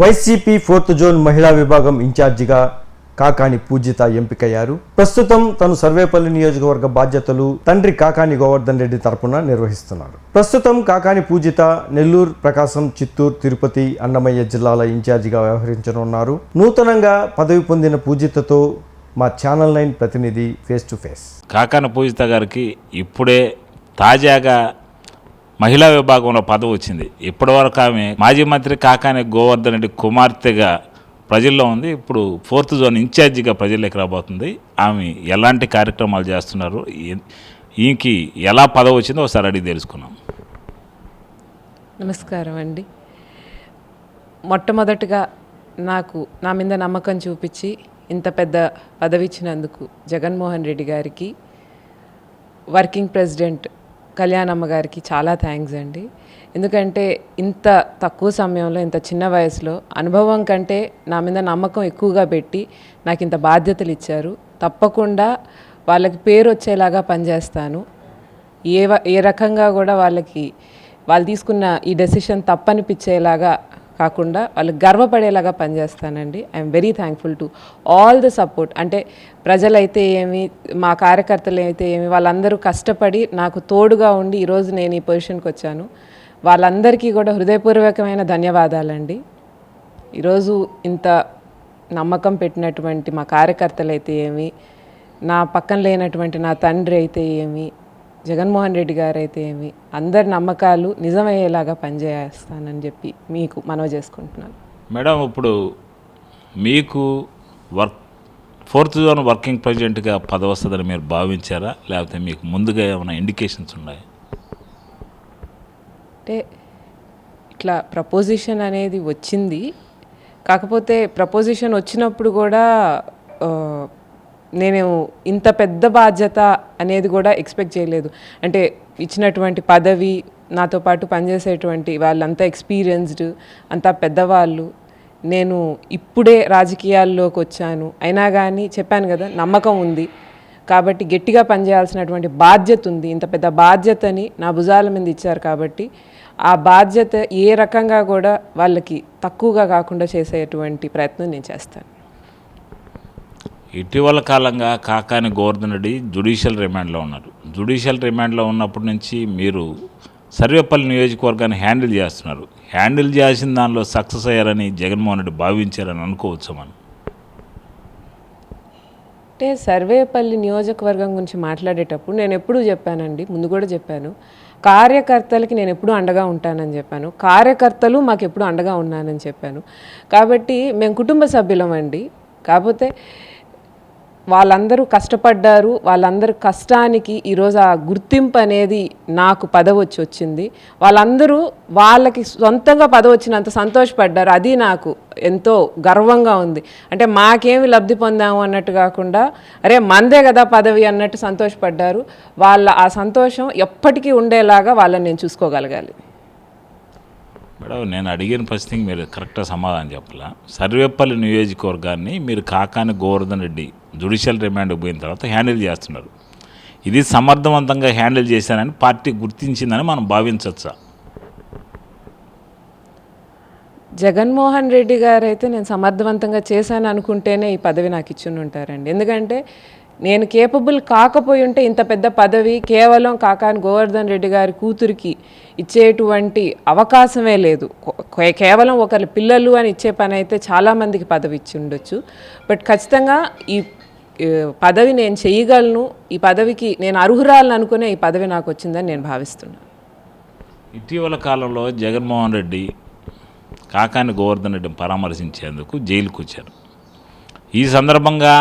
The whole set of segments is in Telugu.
వైసీపీ ఫోర్త్ జోన్ మహిళా విభాగం ఇన్ఛార్జిగా కాకాని పూజిత ఎంపికయ్యారు. ప్రస్తుతం తను సర్వేపల్లి నియోజకవర్గ బాధ్యతలు తండ్రి కాకాని గోవర్ధన్ రెడ్డి తరపున నిర్వహిస్తున్నారు. ప్రస్తుతం కాకాని పూజిత నెల్లూరు ప్రకాశం చిత్తూరు తిరుపతి అన్నమయ్య జిల్లాల ఇన్ఛార్జిగా వ్యవహరించనున్నారు. నూతనంగా పదవి పొందిన పూజితతో మా ఛానల్ నైన్ ప్రతినిధి face to face. Kakani Pujitha గారికి ఇప్పుడే తాజాగా మహిళా విభాగంలో పదవి వచ్చింది. ఇప్పటివరకు ఆమె మాజీ మంత్రి కాకాని గోవర్ధన్ రెడ్డి కుమార్తెగా ప్రజల్లో ఉంది. ఇప్పుడు ఫోర్త్ జోన్ ఇన్ఛార్జిగా ప్రజల్లోకి రాబోతుంది. ఆమె ఎలాంటి కార్యక్రమాలు చేస్తున్నారు? ఈయనకి ఎలా పదవి వచ్చిందో ఒకసారి అడిగి తెలుసుకున్నాం నమస్కారం అండి. మొట్టమొదటిగా నాకు నా మీద నమ్మకం చూపించి ఇంత పెద్ద పదవి ఇచ్చినందుకు జగన్మోహన్ రెడ్డి గారికి వర్కింగ్ ప్రెసిడెంట్ కళ్యాణమ్మ గారికి చాలా థ్యాంక్స్ అండి. ఎందుకంటే ఇంత తక్కువ సమయంలో ఇంత చిన్న వయసులో అనుభవం కంటే నా మీద నమ్మకం ఎక్కువగా పెట్టి నాకు ఇంత బాధ్యతలు ఇచ్చారు. తప్పకుండా వాళ్ళకి పేరు వచ్చేలాగా పనిచేస్తాను. ఏ వ- ఏ రకంగా కూడా వాళ్ళకి వాళ్ళు తీసుకున్న ఈ డెసిషన్ తప్పనిపించేలాగా కాకుండా వాళ్ళు గర్వపడేలాగా పనిచేస్తానండి. I'm very thankful to all the support అంటే ప్రజలైతే ఏమి మా కార్యకర్తలు అయితే ఏమి వాళ్ళందరూ కష్టపడి నాకు తోడుగా ఉండి ఈరోజు నేను ఈ పొజిషన్కి వచ్చాను. వాళ్ళందరికీ కూడా హృదయపూర్వకమైన ధన్యవాదాలండి. ఈరోజు ఇంత నమ్మకం పెట్టినటువంటి మా కార్యకర్తలు అయితే ఏమి నా పక్కన లేనటువంటి నా తండ్రి అయితే ఏమి జగన్మోహన్ రెడ్డి గారు అయితే ఏమి అందరి నమ్మకాలు నిజమయ్యేలాగా పనిచేస్తానని చెప్పి మీకు మనవి చేసుకుంటున్నాను. మేడం ఇప్పుడు మీకు వర్క్ ఫోర్త్ జోన్ వర్కింగ్ ప్రెసిడెంట్గా పదవి వస్తుందని మీరు భావించారా? లేకపోతే మీకు ముందుగా ఏమైనా ఇండికేషన్స్ ఉన్నాయి? అంటే ఇట్లా ప్రపోజిషన్ అనేది వచ్చింది. కాకపోతే ప్రపోజిషన్ వచ్చినప్పుడు కూడా నేను ఇంత పెద్ద బాధ్యత అనేది కూడా ఎక్స్పెక్ట్ చేయలేదు. అంటే ఇచ్చినటువంటి పదవి నాతో పాటు పనిచేసేటువంటి వాళ్ళంతా ఎక్స్పీరియన్స్డ్ అంతా పెద్దవాళ్ళు. నేను ఇప్పుడే రాజకీయాల్లోకి వచ్చాను. అయినా కానీ చెప్పాను కదా నమ్మకం ఉంది. కాబట్టి గట్టిగా పనిచేయాల్సినటువంటి బాధ్యత ఉంది. ఇంత పెద్ద బాధ్యతని నా భుజాల మీద ఇచ్చారు కాబట్టి ఆ బాధ్యత ఏ రకంగా కూడా వాళ్ళకి తక్కువగా కాకుండా చేసేటువంటి ప్రయత్నం నేను చేస్తాను. ఇటీవల కాలంగా కాకాని గోవర్ధన్ రెడ్డి జుడిషియల్ రిమాండ్లో ఉన్నారు. జుడిషియల్ రిమాండ్లో ఉన్నప్పటి నుంచి మీరు సర్వేపల్లి నియోజకవర్గాన్ని హ్యాండిల్ చేస్తున్నారు. హ్యాండిల్ చేసిన దానిలో సక్సెస్ అయ్యారని జగన్మోహన్ రెడ్డి భావించారని అనుకోవచ్చు మనం? అంటే సర్వేపల్లి నియోజకవర్గం గురించి మాట్లాడేటప్పుడు నేను ఎప్పుడూ చెప్పానండి ముందు కూడా చెప్పాను. కార్యకర్తలకి నేను ఎప్పుడూ అండగా ఉంటానని చెప్పాను. కార్యకర్తలు మాకు ఎప్పుడు అండగా ఉన్నానని చెప్పాను. కాబట్టి మేము కుటుంబ సభ్యులం అండి కాకపోతే వాళ్ళందరూ కష్టపడ్డారు వాళ్ళందరి కష్టానికి ఈరోజు ఆ గుర్తింపు అనేది నాకు పదవి వచ్చి వచ్చింది. వాళ్ళందరూ వాళ్ళకి సొంతంగా పదవి వచ్చినంత సంతోషపడ్డారు. అది నాకు ఎంతో గర్వంగా ఉంది. అంటే మాకేమి లబ్ధి పొందాము అన్నట్టు కాకుండా అరే మందే కదా పదవి అన్నట్టు సంతోషపడ్డారు. వాళ్ళ ఆ సంతోషం ఎప్పటికీ ఉండేలాగా వాళ్ళని నేను చూసుకోగలగాలి. మేడం నేను అడిగిన ప్రశ్నకి మీరు కరెక్ట్గా సమాధానం చెప్పాల? సర్వేపల్లి నియోజకవర్గాన్ని మీరు కాకాని గోవర్ధన్ రెడ్డి జుడిషియల్ రిమాండ్ పోయిన తర్వాత హ్యాండిల్ చేస్తున్నారు. ఇది సమర్థవంతంగా హ్యాండిల్ చేశానని పార్టీ గుర్తించిందని మనం భావించవచ్చా జగన్మోహన్ రెడ్డి గారు అయితే నేను సమర్థవంతంగా చేశాను అనుకుంటేనే ఈ పదవి నాకు ఇచ్చి ఉంటారండి ఎందుకంటే నేను కేపబుల్ కాకపోయి ఉంటే ఇంత పెద్ద పదవి కేవలం కాకాని గోవర్ధన్ రెడ్డి గారి కూతురికి ఇచ్చేటువంటి అవకాశమే లేదు. కేవలం ఒకరి పిల్లలు అని ఇచ్చే పని అయితే చాలామందికి పదవి ఇచ్చి ఉండొచ్చు. బట్ ఖచ్చితంగా ఈ ఈ పదవి నేను చేయగలను ఈ పదవికి నేను అర్హురాలను అనుకునే ఈ పదవి నాకు వచ్చిందని నేను భావిస్తున్నాను ఇటీవల కాలంలో జగన్మోహన్ రెడ్డి కాకాని గోవర్ధన్ రెడ్డిని పరామర్శించేందుకు జైలుకు వచ్చారు ఈ సందర్భంగా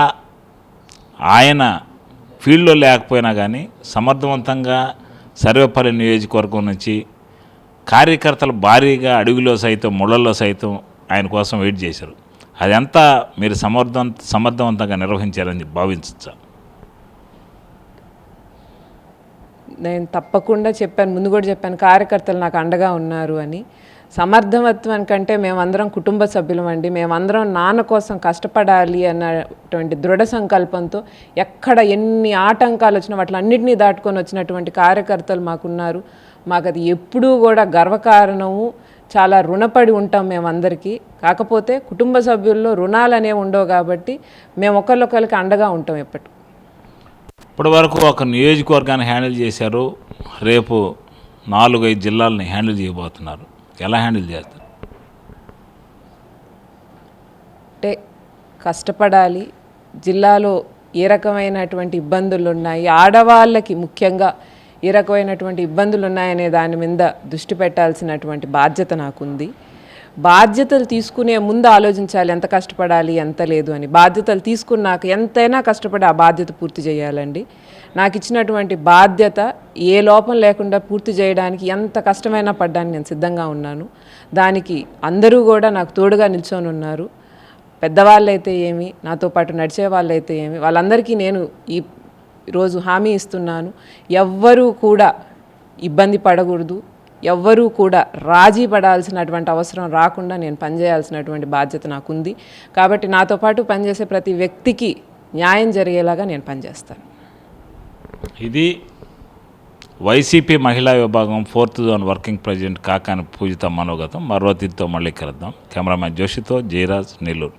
ఆయన ఫీల్డ్లో లేకపోయినా కానీ సమర్థవంతంగా సర్వేపల్లి నియోజకవర్గం నుంచి కార్యకర్తలు భారీగా అడుగులో సైతం ముళ్ళల్లో సైతం ఆయన కోసం వెయిట్ చేశారు. అదంతా మీరు సమర్థం సమర్థవంతంగా నిర్వహించారని భావించచ్చా? నేను తప్పకుండా చెప్పాను ముందు కూడా చెప్పాను కార్యకర్తలు నాకు అండగా ఉన్నారు అని. సమర్థవత్వం కంటే మేమందరం కుటుంబ సభ్యులం అండి. మేమందరం నాన్న కోసం కష్టపడాలి అన్నటువంటి దృఢ సంకల్పంతో ఎక్కడ ఎన్ని ఆటంకాలు వచ్చినా వాటిలన్నింటినీ దాటుకొని వచ్చినటువంటి కార్యకర్తలు మాకున్నారు. మాకు అది ఎప్పుడూ కూడా గర్వకారణము చాలా రుణపడి ఉంటాం మేమందరికీ. కాకపోతే కుటుంబ సభ్యుల్లో రుణాలు అనేవి ఉండవు కాబట్టి మేము ఒకరికొకరికి అండగా ఉంటాం ఎప్పటి ఇప్పటివరకు ఒక నియోజకవర్గాన్ని హ్యాండిల్ చేశారు. రేపు నాలుగైదు జిల్లాలని హ్యాండిల్ చేయబోతున్నారు. ఎలా హ్యాండిల్ చేస్తారు? అంటే కష్టపడాలి. జిల్లాలో ఏ రకమైనటువంటి ఇబ్బందులు ఉన్నాయి ఆడవాళ్ళకి ముఖ్యంగా ఏ రకమైనటువంటి ఇబ్బందులు ఉన్నాయనే దాని మీద దృష్టి పెట్టాల్సినటువంటి బాధ్యత నాకుంది. బాధ్యతలు తీసుకునే ముందు ఆలోచించాలి ఎంత కష్టపడాలి ఎంత లేదు అని. బాధ్యతలు తీసుకున్నాక ఎంతైనా కష్టపడి ఆ బాధ్యత పూర్తి చేయాలండి. నాకు ఇచ్చినటువంటి బాధ్యత ఏ లోపం లేకుండా పూర్తి చేయడానికి ఎంత కష్టమైనా పడ్డానికి నేను సిద్ధంగా ఉన్నాను. దానికి అందరూ కూడా నాకు తోడుగా నిల్చొని ఉన్నారు. పెద్దవాళ్ళైతే ఏమి నాతో పాటు నడిచే వాళ్ళైతే ఏమి వాళ్ళందరికీ నేను ఈ రోజు హామీ ఇస్తున్నాను. ఎవ్వరూ కూడా ఇబ్బంది పడకూడదు. ఎవ్వరూ కూడా రాజీ పడాల్సినటువంటి అవసరం రాకుండా నేను పనిచేయాల్సినటువంటి బాధ్యత నాకుంది. కాబట్టి నాతో పాటు పనిచేసే ప్రతి వ్యక్తికి న్యాయం జరిగేలాగా నేను పనిచేస్తాను. ఇది వైసీపీ మహిళా విభాగం fourth zone working president Kakani Pujitha మనోగతం మరో తిథితో మళ్ళీ కలుద్దాం. కెమెరామ్యాన్ జోషితో జయరాజ్ నెల్లూరు.